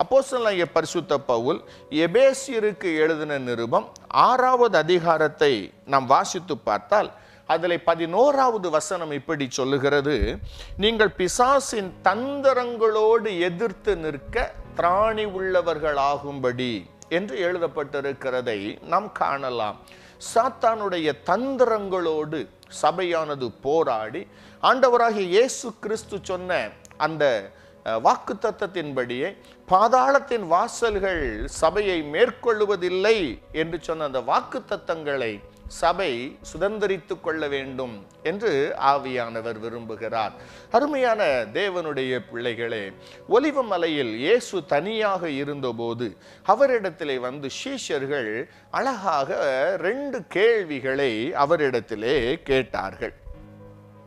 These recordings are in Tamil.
அப்போஸ்தலனாகிய பரிசுத்த பவுல் எபேசியருக்கு எழுதின நிருபம் ஆறாவது அதிகாரத்தை நாம் வாசித்து பார்த்தால் அதில் பதினோராவது வசனம் இப்படி சொல்லுகிறது. நீங்கள் பிசாசின் தந்திரங்களோடு எதிர்த்து நிற்க திராணி உள்ளவர்களாகும்படி என்று எழுதப்பட்டிருக்கிறதை நாம் காணலாம். சாத்தானுடைய தந்திரங்களோடு சபையானது போராடி ஆண்டவராகிய இயேசு கிறிஸ்து சொன்ன அந்த வாக்கு தத்தத்தின்படியே பாதாளத்தின் வாசல்கள் சபையை மேற்கொள்ளுவதில்லை என்று சொன்ன அந்த வாக்கு தத்தங்களை சபை சுதந்திரித்து கொள்ள வேண்டும் என்று ஆவியானவர் விரும்புகிறார். அருமையான தேவனுடைய பிள்ளைகளே ஒலிவ மலையில் இயேசு தனியாக இருந்தபோது அவரிடத்திலே வந்து சீஷர்கள் அழகாக ரெண்டு கேள்விகளை அவரிடத்திலே கேட்டார்கள்.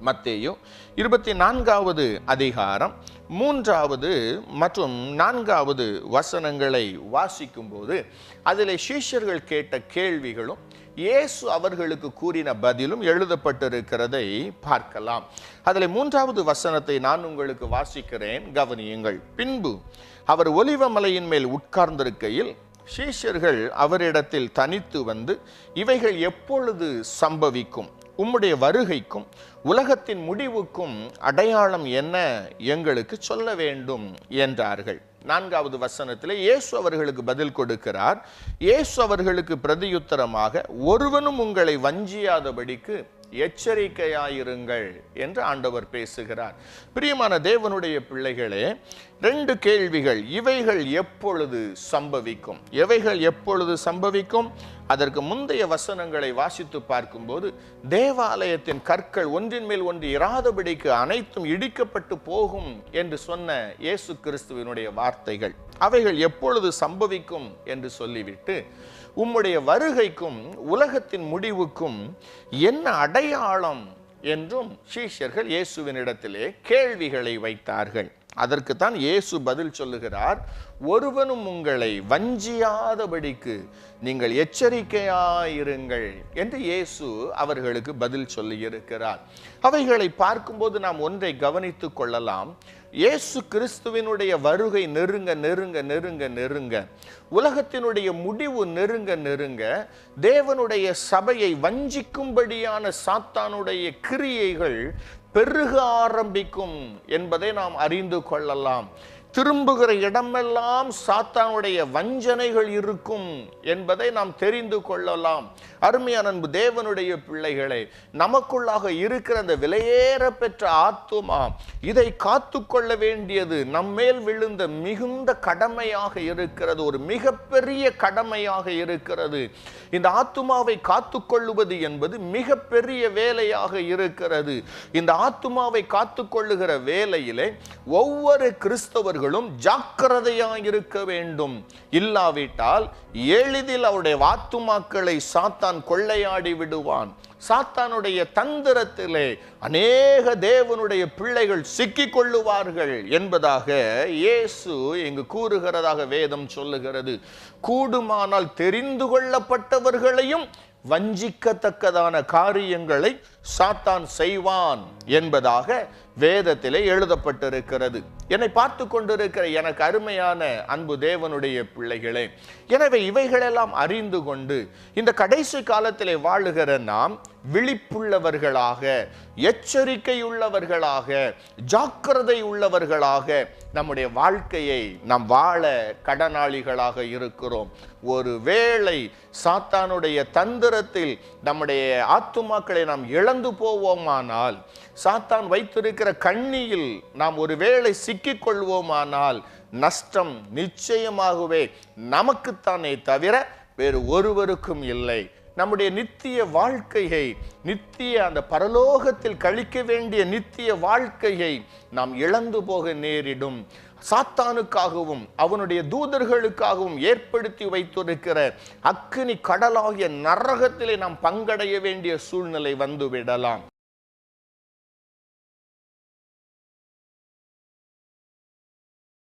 மத்தேயு இருபத்தி நான்காவது அதிகாரம் மூன்றாவது மற்றும் நான்காவது வசனங்களை வாசிக்கும்போது அதில் சீஷர்கள் கேட்ட கேள்விகளும் இயேசு அவர்களுக்கு கூறின பதிலும் எழுதப்பட்டிருக்கிறதை பார்க்கலாம். அதில் மூன்றாவது வசனத்தை நான் உங்களுக்கு வாசிக்கிறேன் கவனியுங்கள். பின்பு அவர் ஒலிவமலையின் மேல் உட்கார்ந்திருக்கையில் சீஷர்கள் அவரிடத்தில் தனித்து வந்து இவைகள் எப்பொழுது சம்பவிக்கும்? உம்முடைய வருகைக்கும் உலகத்தின் முடிவுக்கும் அடையாளம் என்ன? எங்களுக்கு சொல்ல வேண்டும் என்றார்கள். நான்காவது வசனத்தில் இயேசு அவர்களுக்கு பதில் கொடுக்கிறார். இயேசு அவர்களுக்கு பிரதியுத்தரமாக ஒருவனும் உங்களை வஞ்சியாதபடிக்கு எச்சரிக்கையாயிருங்கள் என்று ஆண்டவர் பேசுகிறார். பிரியமான தேவனுடைய பிள்ளைகளே ரெண்டு கேள்விகள். இவைகள் எப்பொழுது சம்பவிக்கும்? எவைகள் எப்பொழுது சம்பவிக்கும்? அதற்கு முந்தைய வசனங்களை வாசித்து பார்க்கும்போது தேவாலயத்தின் கற்கள் ஒன்றின் மேல் ஒன்று இராதபடிக்கு அனைத்தும் இடிக்கப்பட்டு போகும் என்று சொன்ன இயேசு கிறிஸ்துவினுடைய வார்த்தைகள். அவைகள் எப்பொழுது சம்பவிக்கும் என்று சொல்லிவிட்டு உம்முடைய வருகைக்கும் உலகத்தின் முடிவுக்கும் என்ன அடையாளம் என்றும் சீஷர்கள் இயேசுவினிடத்திலே கேள்விகளை வைத்தார்கள். அதற்கு தான் இயேசு பதில் சொல்லுகிறார் ஒருவனும் உங்களை வஞ்சியாதபடிக்கு நீங்கள் எச்சரிக்கையாயிருங்கள் என்று இயேசு அவர்களுக்கு பதில் சொல்லியிருக்கிறார். அவைகளை பார்க்கும்போது நாம் ஒன்றை கவனித்துக் கொள்ளலாம். இயேசு கிறிஸ்துவினுடைய வருகை நெருங்க நெருங்க நெருங்க நெருங்க. உலகத்தினுடைய முடிவு நெருங்க நெருங்க. தேவனுடைய சபையை வஞ்சிக்கும்படியான சாத்தானுடைய கிரியைகள் பெருக ஆரம்பிக்கும் என்பதை நாம் அறிந்து கொள்ளலாம். திரும்புகிற இடமெல்லாம் சாத்தானுடைய வஞ்சனைகள் இருக்கும் என்பதை நாம் தெரிந்து கொள்ளலாம். அருமையான அன்பு தேவனுடைய பிள்ளைகளை நமக்குள்ளாக இருக்கிற அந்த விலையேற பெற்ற ஆத்துமா இதை காத்து கொள்ள வேண்டியது நம்மேல் விழுந்த மிகுந்த கடமையாக இருக்கிறது ஒரு மிகப்பெரிய கடமையாக இருக்கிறது. இந்த ஆத்துமாவை காத்து கொள்ளுவது என்பது மிகப்பெரிய வேலையாக இருக்கிறது. இந்த ஆத்துமாவை காத்து கொள்ளுகிற வேலையிலே ஒவ்வொரு கிறிஸ்தவர்கள் அவர்களும் ஜாக்கிரதையாக இருக்க வேண்டும். இல்லாவிட்டால் எளிதில் அவருடைய வாத்துமாக்களை சாத்தான் கொள்ளையாடி விடுவான். சாத்தானுடைய தந்திரத்திலே அநேக தேவனுடைய பிள்ளைகள் சிக்கிக் கொள்ளுவார்கள் என்பதாக இயேசு இங்கு கூறுகிறதாக வேதம் சொல்லுகிறது. கூடுமானால் தெரிந்து கொள்ளப்பட்டவர்களையும் வஞ்சிக்கத்தக்கதான காரியங்களை சாத்தான் செய்வான். என்பதாக வேதத்திலே எழுதப்பட்டிருக்கிறது. என்னை பார்த்து கொண்டிருக்கிற எனக்கு அருமையான அன்பு தேவனுடைய பிள்ளைகளே எனவே இவைகளெல்லாம் அறிந்து கொண்டு இந்த கடைசி காலத்திலே வாழுகிற நாம் விழிப்புள்ளவர்களாக எச்சரிக்கையுள்ளவர்களாக ஜாக்கிரதை உள்ளவர்களாக நம்முடைய வாழ்க்கையை நாம் வாழ கடனாளிகளாக இருக்கிறோம். ஒரு வேளை சாத்தானுடைய தந்திரத்தில் நம்முடைய ஆத்துமாக்களை நாம் இழந்து போவோமானால் சாத்தான் வைத்திருக்கிற கண்ணியில் நாம் ஒரு வேளை சிக்கிக் கொள்வோமானால் நஷ்டம் நிச்சயமாகவே நமக்குத்தானே தவிர வேறு ஒருவருக்கும் இல்லை. நம்முடைய நித்திய வாழ்க்கையை நித்திய அந்த பரலோகத்தில் கழிக்க வேண்டிய நித்திய வாழ்க்கையை நாம் இழந்து போக நேரிடும். சாத்தானுக்காகவும் அவனுடைய தூதர்களுக்காகவும் ஏற்படுத்தி வைத்திருக்கிற அக்னி கடலாகிய நரகத்திலே நாம் பங்கடைய வேண்டிய சூழ்நிலை வந்து விடலாம்